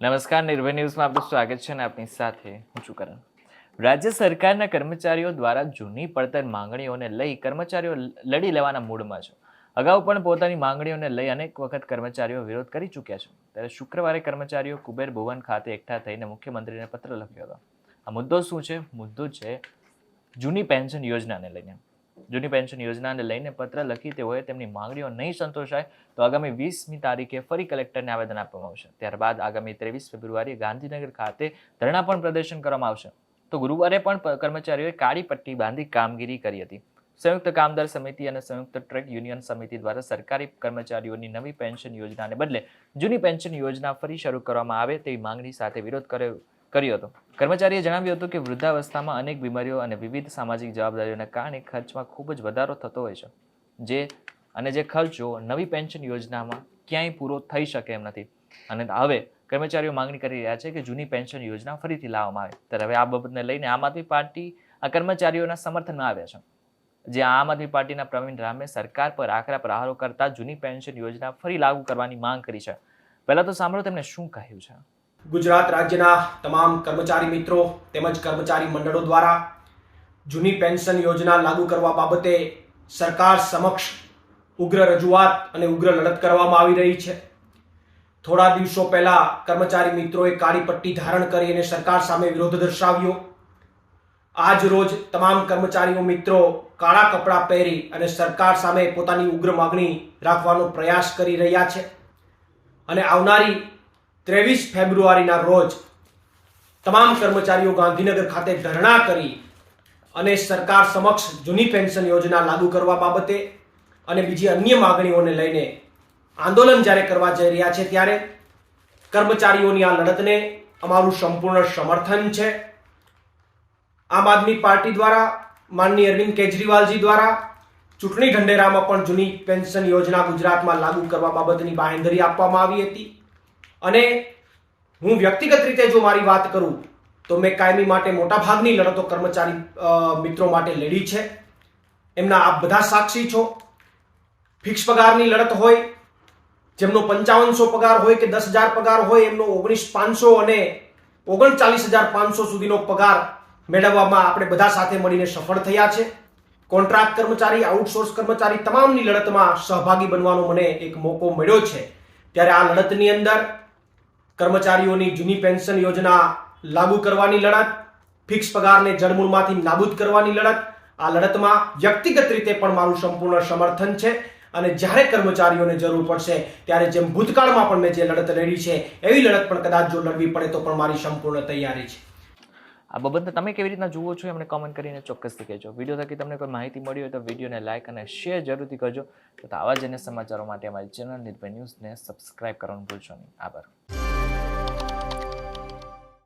નમસ્કાર, નિર્ભય ન્યૂઝમાં આપનું સ્વાગત છે અને આપની સાથે હું છું કરણ. રાજ્ય સરકારના કર્મચારીઓ દ્વારા જૂની પડતર માંગણીઓને લઈ કર્મચારીઓ લડી લેવાના મૂડમાં છે. અગાઉ પણ પોતાની માંગણીઓને લઈ અનેક વખત કર્મચારીઓ વિરોધ કરી ચૂક્યા છે. ત્યારે શુક્રવારે કર્મચારીઓ કુબેર ભુવન ખાતે એકઠા થઈને મુખ્યમંત્રીને પત્ર લખ્યો હતો. આ મુદ્દો શું છે? મુદ્દો છે જૂની પેન્શન યોજનાને લઈને. જૂની પેન્શન યોજનાને લઈને પત્ર લખી તેઓએ તેમની માંગણીઓ નહીં સંતોષાય, તો આગામી વીસમી તારીખે ફરી કલેક્ટરને આવેદન આપવામાં આવશે. ત્યારબાદ આગામી ત્રેવીસ ફેબ્રુઆરીએ ગાંધીનગર ખાતે ધરણા પણ પ્રદર્શન કરવામાં આવશે. તો ગુરુવારે પણ કર્મચારીઓએ કાળી પટ્ટી બાંધી કામગીરી કરી હતી. સંયુક્ત કામદાર સમિતિ અને સંયુક્ત ટ્રેક યુનિયન સમિતિ દ્વારા સરકારી કર્મચારીઓની નવી પેન્શન યોજનાને બદલે જૂની પેન્શન યોજના ફરી શરૂ કરવામાં આવે તેવી માંગણી સાથે વિરોધ કર્યો કર્યો હતો. કર્મચારીએ જણાવ્યું હતું કે વૃદ્ધાવસ્થામાં અનેક બીમારીઓ અને વિવિધ સામાજિક જવાબદારીઓના કારણે ખર્ચમાં ખૂબ જ વધારો થતો હોય છે. જે અને જે ખર્ચો નવી પેન્શન યોજનામાં ક્યાંય પૂરો થઈ શકે એમ નથી. અને હવે કર્મચારીઓ માંગણી કરી રહ્યા છે કે જૂની પેન્શન યોજના ફરીથી લાવવામાં આવે. ત્યારે હવે આ બાબતને લઈને આમ આદમી પાર્ટી આ કર્મચારીઓના સમર્થનમાં આવ્યા છે. જે આમ આદમી પાર્ટીના પ્રવીણ રામે સરકાર પર આકરા પ્રહારો કરતા જૂની પેન્શન યોજના ફરી લાગુ કરવાની માંગ કરી છે. પહેલાં તો સાંભળો તેમણે શું કહ્યું છે. ગુજરાત રાજ્યના તમામ કર્મચારી મિત્રો તેમજ કર્મચારી મંડળો દ્વારા જૂની પેન્શન યોજના લાગુ કરવા બાબતે સરકાર સમક્ષ ઉગ્ર રજૂઆત અને ઉગ્ર લડત કરવામાં આવી રહી છે. થોડા દિવસો પહેલા કર્મચારી મિત્રોએ કાળી પટ્ટી ધારણ કરી અને સરકાર સામે વિરોધ દર્શાવ્યો. આજ રોજ તમામ કર્મચારીઓ મિત્રો કાળા કપડાં પહેરી અને સરકાર સામે પોતાની ઉગ્ર માગણી રાખવાનો પ્રયાસ કરી રહ્યા છે. અને આવનારી ત્રેવીસ ફેબ્રુઆરીના રોજ તમામ કર્મચારીઓ ગાંધીનગર ખાતે ધરણા કરી અને સરકાર સમક્ષ જૂની પેન્શન યોજના લાગુ કરવા બાબતે અને બીજી અન્ય માગણીઓને લઈને આંદોલન જ્યારે કરવા જઈ રહ્યા છે ત્યારે કર્મચારીઓની આ લડતને અમારું સંપૂર્ણ સમર્થન છે. આમ આદમી પાર્ટી દ્વારા, માનનીય અરવિંદ કેજરીવાલજી દ્વારા ચૂંટણી ઢંઢેરામાં પણ જૂની પેન્શન યોજના ગુજરાતમાં લાગુ કરવા બાબતની બાંહેધરી આપવામાં આવી હતી. અને હું વ્યક્તિગત રીતે જો મારી વાત કરું, તો મેં કાયમી માટે મોટા ભાગની લડતો કર્મચારી મિત્રો માટે લડી છે. એમના આપ બધા સાક્ષી છો. ફિક્સ પગારની લડત હોય, જેમનો પંચાવનસો પગાર હોય કે દસ હજાર પગાર હોય, એમનો ઓગણીસ પાંચસો અને ઓગણચાલીસ હજાર પાંચસો સુધીનો પગાર મેળવવામાં આપણે બધા સાથે મળીને સફળ થયા છે. કોન્ટ્રાક્ટ કર્મચારી, આઉટસોર્સ કર્મચારી, તમામની લડતમાં સહભાગી બનવાનો મને એક મોકો મળ્યો છે. ત્યારે આ લડતની અંદર કર્મચારીઓની જૂની પેન્શન યોજના લાગુ કરવાની લડત, ફિક્સ પગારને જડમૂળમાંથી નાબૂદ કરવાની લડત, આ લડતમાં વ્યક્તિગત રીતે પણ મારું સંપૂર્ણ સમર્થન છે અને જ્યારે કર્મચારીઓને જરૂર પડશે ત્યારે જેમ ભૂતકાળમાં પણ મેં જે લડત લડી છે, એવી લડત પણ કદાચ જો લડવી પડે તો પણ મારી સંપૂર્ણ તૈયારી છે. આ બાબતને તમે કેવી રીતના જુઓ છો એમને કમેન્ટ કરીને ચોક્કસથી કહેજો. વીડિયો થકી તમને કોઈ માહિતી મળી હોય તો વિડીયોને લાઇક અને શેર જરૂરથી કરજો. તો આવા જ સમાચારો માટે અમારી ચેનલ નિર્ભય ન્યૂઝને સબસ્ક્રાઇબ કરવાનું ભૂલશો નહીં. આભાર.